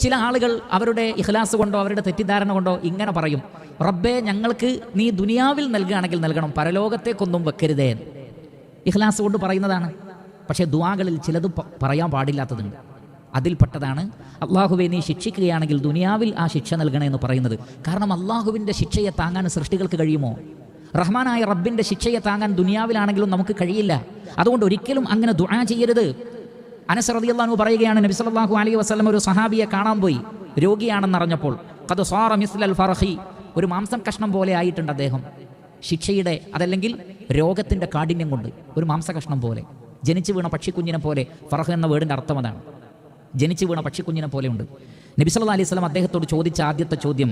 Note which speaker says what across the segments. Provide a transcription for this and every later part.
Speaker 1: ചില ആളുകൾ അവരുടെ ഇഖ്ലാസ് കൊണ്ടോ അവരുടെ തെറ്റിദ്ധാരണ കൊണ്ടോ ഇങ്ങനെ പറയും റബ്ബെ ഞങ്ങൾക്ക് നീ ദുനിയാവിൽ നൽകുകയാണെങ്കിൽ നൽകണം പരലോകത്തേക്കൊന്നും വെക്കരുതേ. ഇഖ്ലാസ് കൊണ്ട് പറയുന്നതാണ്. പക്ഷേ ദുവാകളിൽ ചിലത് പറയാൻ പാടില്ലാത്തതുണ്ട്. അതിൽപ്പെട്ടതാണ് അള്ളാഹുവെ നീ ശിക്ഷിക്കുകയാണെങ്കിൽ ദുനിയാവിൽ ആ ശിക്ഷ നൽകണേ എന്ന് പറയുന്നത്. കാരണം അള്ളാഹുവിന്റെ ശിക്ഷയെ താങ്ങാൻ സൃഷ്ടികൾക്ക് കഴിയുമോ? റഹ്മാനായ റബ്ബിന്റെ ശിക്ഷയെ താങ്ങാൻ ദുനിയാവിലാണെങ്കിലും നമുക്ക് കഴിയില്ല. അതുകൊണ്ട് ഒരിക്കലും അങ്ങനെ ദുആ ചെയ്യരുത്. അനസ് റളിയല്ലാഹു പറയുകയാണ് നബി സല്ലല്ലാഹു അലൈഹി വസല്ലം ഒരു സഹാബിയെ കാണാൻ പോയി രോഗിയാണെന്നറിഞ്ഞപ്പോൾ. ഖദ് സാറ മിസ്ലൽ ഫർഹി ഒരു മാംസം കഷ്ണം പോലെ ആയിട്ടുണ്ട് അദ്ദേഹം. ശിക്ഷയുടെ അതല്ലെങ്കിൽ രോഗത്തിന്റെ കാഠിന്യം കൊണ്ട് ഒരു മാംസ കഷ്ണം പോലെ. ജനിച്ചു വീണ പക്ഷിക്കുഞ്ഞിനെ പോലെ ഫറഹ് എന്ന വേർഡിന്റെ അർത്ഥം അതാണ്. ജനിച്ചു വീണ പക്ഷിക്കുഞ്ഞിനെ ഉണ്ട്. നബി സല്ലല്ലാഹു അലൈഹി വസല്ലം അദ്ദേഹത്തോട് ചോദിച്ച ആദ്യത്തെ ചോദ്യം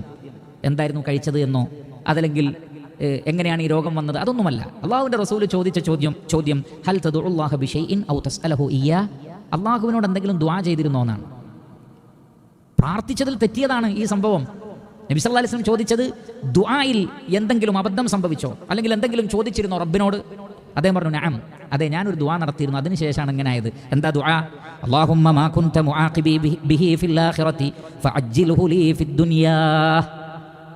Speaker 1: എന്തായിരുന്നു കഴിച്ചത് എന്നോ? അതല്ലെങ്കിൽ എങ്ങനെയാണ് ഈ രോഗം വന്നത്? അതൊന്നുമല്ല. അള്ളാഹുവിന്റെ റസൂൽ ചോദിച്ച ചോദ്യം ചോദ്യം ഹൽ തദുല്ലാഹ ബിശൈഇൻ ഔ തസ്അലഹു ഇയ്യാ? അള്ളാഹുവിനോട് എന്തെങ്കിലും ദ്വാ ചെയ്തിരുന്നോ എന്നാണ്. പ്രാർത്ഥിച്ചതിൽ തെറ്റിയതാണ് ഈ സംഭവം. നബി സല്ലല്ലാഹു അലൈഹി വസല്ലം ചോദിച്ചത് ദ്വായിൽ എന്തെങ്കിലും അബദ്ധം സംഭവിച്ചോ? അല്ലെങ്കിൽ എന്തെങ്കിലും ചോദിച്ചിരുന്നോ റബ്ബിനോട്? അദ്ദേഹം പറഞ്ഞു ഞാൻ അതെ ഞാനൊരു ദ്വാ നടത്തിയിരുന്നു. അതിനുശേഷമാണ് ഇങ്ങനെ ആയത്. എന്താ ദ്വാ മാ കുൻത മുആഖിബി ബിഹി ഫിൽ ആഖിറതി ഫഅജ്ജിൽഹു ലീ ഫിദ് ദുനിയാ.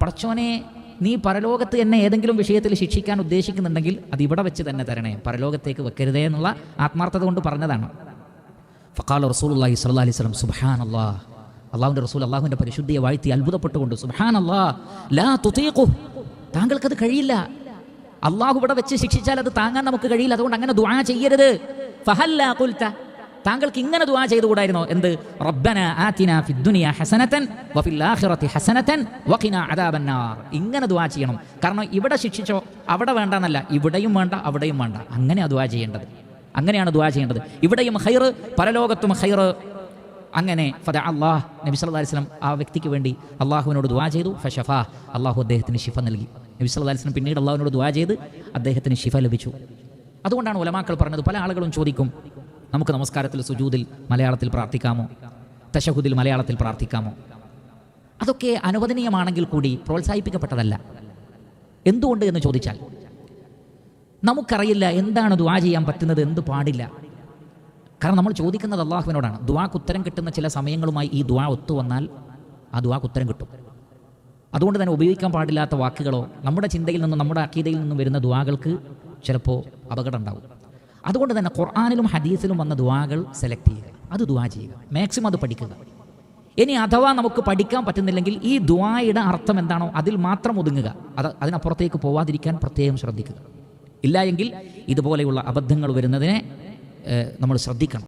Speaker 1: പടച്ചോനെ നീ പരലോകത്ത് എന്നെ ഏതെങ്കിലും വിഷയത്തിൽ ശിക്ഷിക്കാൻ ഉദ്ദേശിക്കുന്നുണ്ടെങ്കിൽ അത് ഇവിടെ വെച്ച് തന്നെ തരണേ. പരലോകത്തേക്ക് വെക്കരുതേ എന്നുള്ള ആത്മാർത്ഥത കൊണ്ട് പറഞ്ഞതാണ്. ഫക്കാൽ റസൂലുള്ളാഹി സ്വല്ലല്ലാഹി അലൈഹി സുബാൻ അള്ളാഹ് അള്ളാഹുവിന്റെ റസൂൽ അള്ളാഹുവിന്റെ പരിശുദ്ധിയെ വാഴ്ത്തി അത്ഭുതപ്പെട്ടുകൊണ്ട് സുബാൻ സുബ്ഹാനല്ലാഹ് ലാ തുതേക്കു താങ്കൾക്കത് കഴിയില്ല. അള്ളാഹു ഇവിടെ വെച്ച് ശിക്ഷിച്ചാൽ അത് താങ്ങാൻ നമുക്ക് കഴിയില്ല. അതുകൊണ്ട് അങ്ങനെ ദുആ ചെയ്യരുത്. ഫഹല്ലാ കുൽത്ത താങ്കൾക്ക് ഇങ്ങനെ ദുആ ചെയ്തുകൂടായിരുന്നോ? എന്ത്? റബ്ബന ആതിന ഫിദ്ദുനിയ ഹസനതൻ വഫിൽ ആഖിറതി ഹസനതൻ വഖിന അദാബന്നാർ. ഇങ്ങനെ ദുആ ചെയ്യണം. കാരണം ഇവിടെ ശിക്ഷിച്ചോ അവിടെ വേണ്ടെന്നല്ല ഇവിടെയും വേണ്ട അവിടെയും വേണ്ട. അങ്ങനെ ദുആ ചെയ്യേണ്ടത്. അങ്ങനെയാണ് ദുവാ ചെയ്യേണ്ടത്. ഇവിടെയും ഹൈർ പരലോകത്തും ഹൈർ അങ്ങനെ ഫദ അള്ളാഹ് നബി സല്ലാ വസല്ലം ആ വ്യക്തിക്ക് വേണ്ടി അള്ളാഹുവിനോട് ദുവാ ചെയ്തു. ഫഷഫ അള്ളാഹു അദ്ദേഹത്തിന് ഷിഫ നൽകി. നബി സല്ലാ അലൈഹി വസല്ലം പിന്നീട് അള്ളാഹുവിനോട് ദുവാ ചെയ്ത് അദ്ദേഹത്തിന് ഷിഫ ലഭിച്ചു. അതുകൊണ്ടാണ് ഉലമാക്കൾ പറഞ്ഞത് പല ആളുകളും ചോദിക്കും നമുക്ക് നമസ്കാരത്തിൽ സുജൂതിൽ മലയാളത്തിൽ പ്രാർത്ഥിക്കാമോ? തശഹുദിൽ മലയാളത്തിൽ പ്രാർത്ഥിക്കാമോ? അതൊക്കെ അനുവദനീയമാണെങ്കിൽ കൂടി പ്രോത്സാഹിപ്പിക്കപ്പെട്ടതല്ല. എന്തുകൊണ്ട് എന്ന് ചോദിച്ചാൽ നമുക്കറിയില്ല എന്താണ് ദുവാ ചെയ്യാൻ പറ്റുന്നത് എന്ത് പാടില്ല. കാരണം നമ്മൾ ചോദിക്കുന്നത് അള്ളാഹുവിനോടാണ് ദുവാക്ക് ഉത്തരം കിട്ടുന്ന ചില സമയങ്ങളുമായി ഈ ദുവാ ഒത്തു വന്നാൽ ആ ദുവാക്ക് ഉത്തരം കിട്ടും. അതുകൊണ്ട് തന്നെ ഉപയോഗിക്കാൻ പാടില്ലാത്ത വാക്കുകളോ നമ്മുടെ ചിന്തയിൽ നിന്നും നമ്മുടെ അക്കീതയിൽ നിന്നും വരുന്ന ദുവാകൾക്ക് ചിലപ്പോൾ അപകടം ഉണ്ടാവും അതുകൊണ്ട് തന്നെ ഖുർആാനിലും ഹദീസിലും വന്ന ദുവാകൾ സെലക്ട് ചെയ്യുക. അത് ദുവാ ചെയ്യുക. മാക്സിമം അത് പഠിക്കുക. ഇനി അഥവാ നമുക്ക് പഠിക്കാൻ പറ്റുന്നില്ലെങ്കിൽ ഈ ദുവായുടെ അർത്ഥം എന്താണോ അതിൽ മാത്രം ഒതുങ്ങുക. അത് അതിനപ്പുറത്തേക്ക് പോവാതിരിക്കാൻ പ്രത്യേകം ശ്രദ്ധിക്കുക. ഇല്ല എങ്കിൽ ഇതുപോലെയുള്ള അബദ്ധങ്ങൾ വരുന്നതിനെ നമ്മൾ ശ്രദ്ധിക്കണം.